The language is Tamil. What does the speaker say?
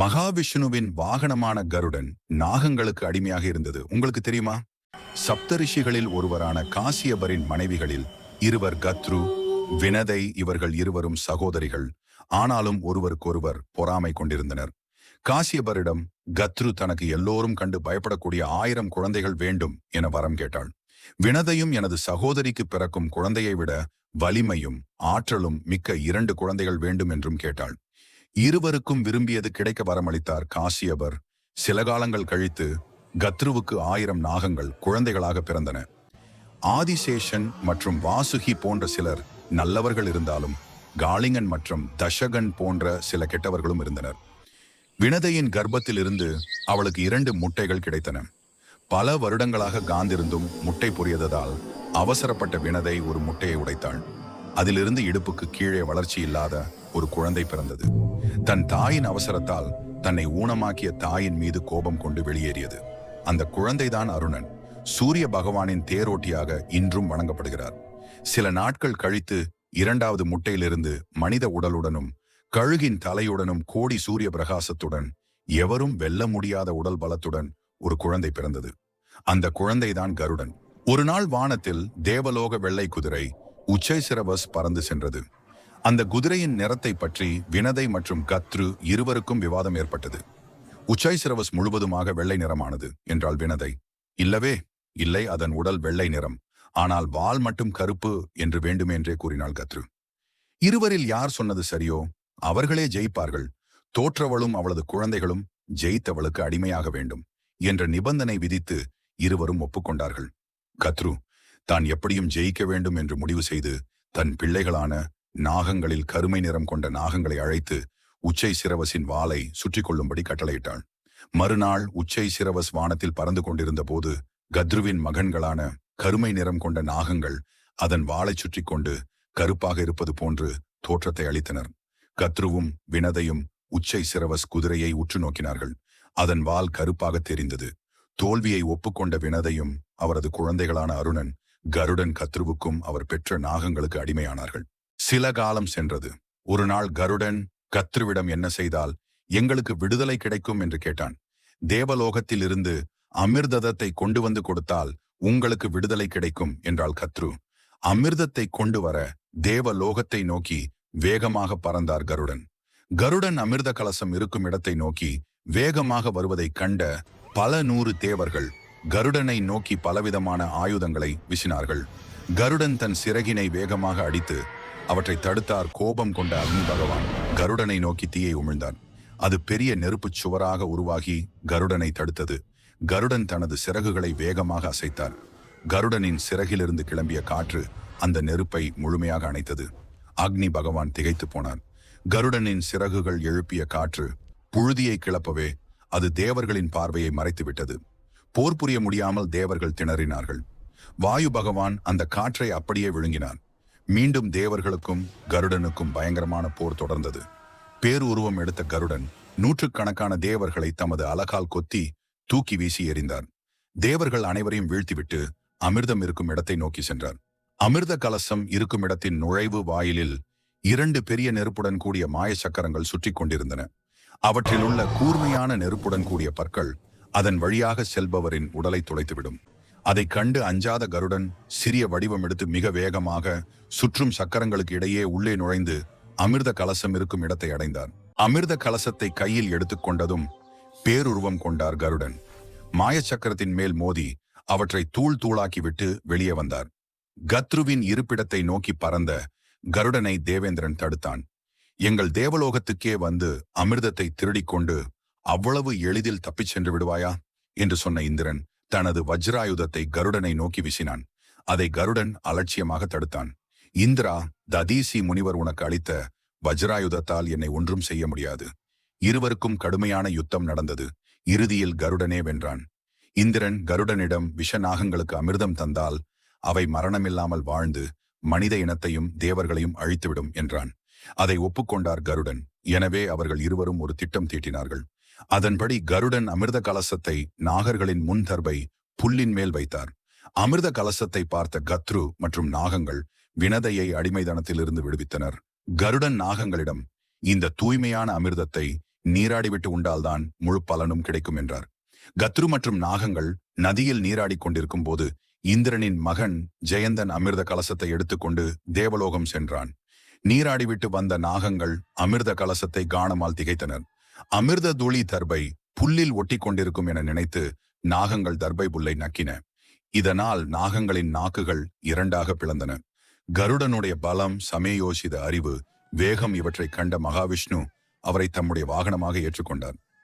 மகாவிஷ்ணுவின் வாகனமான கருடன் நாகங்களுக்கு அடிமையாக இருந்தது. உங்களுக்கு தெரியுமா? சப்தரிஷிகளில் ஒருவரான காசியபரின் மனைவிகளில் இருவர் கத்ரு வினதை இவர்கள் இருவரும் சகோதரிகள். ஆனாலும் ஒருவருக்கொருவர் பொறாமை கொண்டிருந்தனர். காசியபரிடம் கத்ரு தனக்கு எல்லோரும் கண்டு பயப்படக்கூடிய ஆயிரம் குழந்தைகள் வேண்டும் என வரம் கேட்டாள். வினதையும் எனது சகோதரிக்கு பிறக்கும் குழந்தையை விட வலிமையும் ஆற்றலும் மிக்க இரண்டு குழந்தைகள் வேண்டும் என்றும் கேட்டாள். இருவருக்கும் விரும்பியது கிடைக்க வரமளித்தார் காசியபர். சில காலங்கள் கழித்து கத்ருவுக்கு ஆயிரம் நாகங்கள் குழந்தைகளாக பிறந்தன. ஆதிசேஷன் மற்றும் வாசுகி போன்ற சிலர் நல்லவர்கள் இருந்தாலும் காளிங்கன் மற்றும் தஷகன் போன்ற சில கெட்டவர்களும் இருந்தனர். வினதையின் கர்ப்பத்திலிருந்து அவளுக்கு இரண்டு முட்டைகள் கிடைத்தன. பல வருடங்களாக காந்திருந்தும் முட்டை பொரியததால் அவசரப்பட்ட வினதை ஒரு முட்டையை உடைத்தாள். அதிலிருந்து இடுப்புக்கு கீழே வளர்ச்சி இல்லாத ஒரு குழந்தை பிறந்தது. தன் தாயின் அவசரத்தால் தன்னை ஊனமாக்கிய தாயின் மீது கோபம் கொண்டு வெளியேறியது. அந்த குழந்தைதான் அருணன். சூரிய பகவானின் தேரோட்டியாக இன்றும் வணங்கப்படுகிறார். சில நாட்கள் கழித்து இரண்டாவது முட்டையிலிருந்து மனித உடலுடனும் கழுகின் தலையுடனும் கோடி சூரிய பிரகாசத்துடன் எவரும் வெல்ல முடியாத உடல் பலத்துடன் ஒரு குழந்தை பிறந்தது. அந்த குழந்தைதான் கருடன். ஒரு நாள் வானத்தில் தேவலோக வெள்ளை குதிரை உச்சை சிரவஸ் பறந்து சென்றது. அந்த குதிரையின் நிறத்தை பற்றி வினதை மற்றும் கத்ரு இருவருக்கும் விவாதம் ஏற்பட்டது. உச்சை சிரவஸ் முழுவதுமாக வெள்ளை நிறமானது என்றால் வினதை. இல்லவே இல்லை அதன் உடல் வெள்ளை நிறம். ஆனால் வால் மட்டும் கருப்பு என்று வேண்டுமென்றே கூறினாள் கத்ரு. இருவரில் யார் சொன்னது சரியோ அவர்களே ஜெயிப்பார்கள். தோற்றவளும் அவளது குழந்தைகளும் ஜெயித்தவளுக்கு அடிமையாக வேண்டும் என்ற நிபந்தனை விதித்து இருவரும் ஒப்புக்கொண்டார்கள். கத்ரு தான் எப்படியும் ஜெயிக்க வேண்டும் என்று முடிவு செய்து தன் பிள்ளைகளான நாகங்களில் கருமை நிறம் கொண்ட நாகங்களை அழைத்து உச்சை சிரவசின் வாளை சுற்றி கொள்ளும்படி கட்டளையிட்டாள். மறுநாள் உச்சை சிரவஸ் வானத்தில் பறந்து கொண்டிருந்த போது கத்ருவின் மகன்களான கருமை நிறம் கொண்ட நாகங்கள் அதன் வாளை சுற்றி கொண்டு கருப்பாக இருப்பது போன்று தோற்றத்தை அளித்தனர். கத்ருவும் வினதையும் உச்சை சிரவஸ் குதிரையை உற்று நோக்கினார்கள். அதன் வால் கருப்பாக தெரிந்தது. தோல்வியை ஒப்புக்கொண்ட வினதையும் அவரது குழந்தைகளான அருணன் கருடன் கத்ருவுக்கும் அவர் பெற்ற நாகங்களுக்கு அடிமையானார்கள். சில காலம் சென்றது. ஒரு நாள் கருடன் கத்ருவிடம் என்ன செய்தால் எங்களுக்கு விடுதலை கிடைக்கும் என்று கேட்டான். தேவலோகத்தில் இருந்து அமிர்தத்தை கொண்டு வந்து கொடுத்தால் உங்களுக்கு விடுதலை கிடைக்கும் என்றாள் கத்ரு அமிர்தத்தை கொண்டு வர தேவலோகத்தை நோக்கி வேகமாக பறந்தார் கருடன். கருடன் அமிர்த கலசம் இருக்கும் இடத்தை நோக்கி வேகமாக வருவதைக் கண்ட பல நூறு தேவர்கள் கருடனை நோக்கி பலவிதமான ஆயுதங்களை வீசினார்கள். கருடன் தன் சிறகினை வேகமாக அடித்து அவற்றை தடுத்தார் கோபம் கொண்ட அக்னி பகவான். கருடனை நோக்கி தீயை உமிழ்ந்தான். அது பெரிய நெருப்புச் சுவராக உருவாகி கருடனை தடுத்தது. கருடன் தனது சிறகுகளை வேகமாக அசைத்தார் கருடனின் சிறகிலிருந்து கிளம்பிய காற்று அந்த நெருப்பை முழுமையாக அணைத்தது. அக்னி பகவான் திகைத்து போனார் கருடனின் சிறகுகள் எழுப்பிய காற்று புழுதியை கிளப்பவே அது தேவர்களின் பார்வையை மறைத்துவிட்டது. போர் புரிய முடியாமல் தேவர்கள் திணறினார்கள். வாயு பகவான் அந்த காற்றை அப்படியே விழுங்கினார் மீண்டும் தேவர்களுக்கும் கருடனுக்கும் பயங்கரமான போர் தொடர்ந்தது. பேருருவம் எடுத்த கருடன் நூற்றுக்கணக்கான தேவர்களை தமது அலகால் கொத்தி தூக்கி வீசி எறிந்தார். தேவர்கள் அனைவரையும் வீழ்த்திவிட்டு அமிர்தம் இருக்கும் இடத்தை நோக்கி சென்றார். அமிர்த கலசம் இருக்கும் இடத்தின் நுழைவு வாயிலில் இரண்டு பெரிய நெருப்புடன் கூடிய மாய சக்கரங்கள் சுற்றி கொண்டிருந்தன. அவற்றில் உள்ள கூர்மையான நெருப்புடன் கூடிய பற்கள் அதன் வழியாக செல்பவரின் உடலை துளைத்துவிடும். அதை கண்டு அஞ்சாத கருடன் சிறிய வடிவம் எடுத்து மிக வேகமாக சுற்றும் சக்கரங்களுக்கு இடையே உள்ளே நுழைந்து அமிர்த கலசம் இருக்கும் இடத்தை அடைந்தார். அமிர்த கலசத்தை கையில் எடுத்துக்கொண்டதும் பேருருவம் கொண்டார் கருடன். மாய சக்கரத்தின் மேல் மோதி அவற்றை தூள் தூளாக்கிவிட்டு வெளியே வந்தார். கத்ருவின் இருப்பிடத்தை நோக்கி பறந்த கருடனை தேவேந்திரன் தடுத்தான். எங்கள் தேவலோகத்துக்கே வந்து அமிர்தத்தை திருடிக் கொண்டு அவ்வளவு எளிதில் தப்பிச் சென்று விடுவாயா? என்று சொன்ன இந்திரன் தனது வஜ்ராயுதத்தை கருடனை நோக்கி வீசினான். அதை கருடன் அலட்சியமாக தடுத்தான். இந்திரா ததீசி முனிவர் உனக்கு அளித்த வஜ்ராயுதத்தால் என்னை ஒன்றும் செய்ய முடியாது. இருவருக்கும் கடுமையான யுத்தம் நடந்தது. இறுதியில் கருடனே வென்றான். இந்திரன் கருடனிடம் விஷநாகங்களுக்கு அமிர்தம் தந்தால் அவை மரணமில்லாமல் வாழ்ந்து மனித இனத்தையும் தேவர்களையும் அழித்துவிடும் என்றான். அதை ஒப்புக்கொண்டார் கருடன். எனவே அவர்கள் இருவரும் ஒரு திட்டம் தீட்டினார்கள். அதன்படி கருடன் அமிர்த கலசத்தை நாகர்களின் முன்தர்பை புல்லின் மேல் வைத்தார். அமிர்த கலசத்தை பார்த்த கத்ரு மற்றும் நாகங்கள் வினதையை அடிமைதனத்திலிருந்து விடுவித்தனர். கருடன் நாகங்களிடம் இந்த தூய்மையான அமிர்தத்தை நீராடிவிட்டு உண்டால்தான் முழு பலனும் கிடைக்கும் என்றார். கத்ரு மற்றும் நாகங்கள் நதியில் நீராடிக் கொண்டிருக்கும் போது இந்திரனின் மகன் ஜெயந்தன் அமிர்த கலசத்தை எடுத்துக்கொண்டு தேவலோகம் சென்றான். நீராடிவிட்டு வந்த நாகங்கள் அமிர்த கலசத்தை காணமால் திகைத்தனர். அமிர்த துளி தர்பை புல்லில் ஒட்டி கொண்டிருக்கும் என நினைத்து நாகங்கள் தர்பை புல்லை நக்கின. இதனால் நாகங்களின் நாக்குகள் இரண்டாக பிளந்தன. கருடனுடைய பலம் சமயோசித அறிவு வேகம் இவற்றை கண்ட மகாவிஷ்ணு அவரை தம்முடைய வாகனமாக ஏற்றுக்கொண்டார்.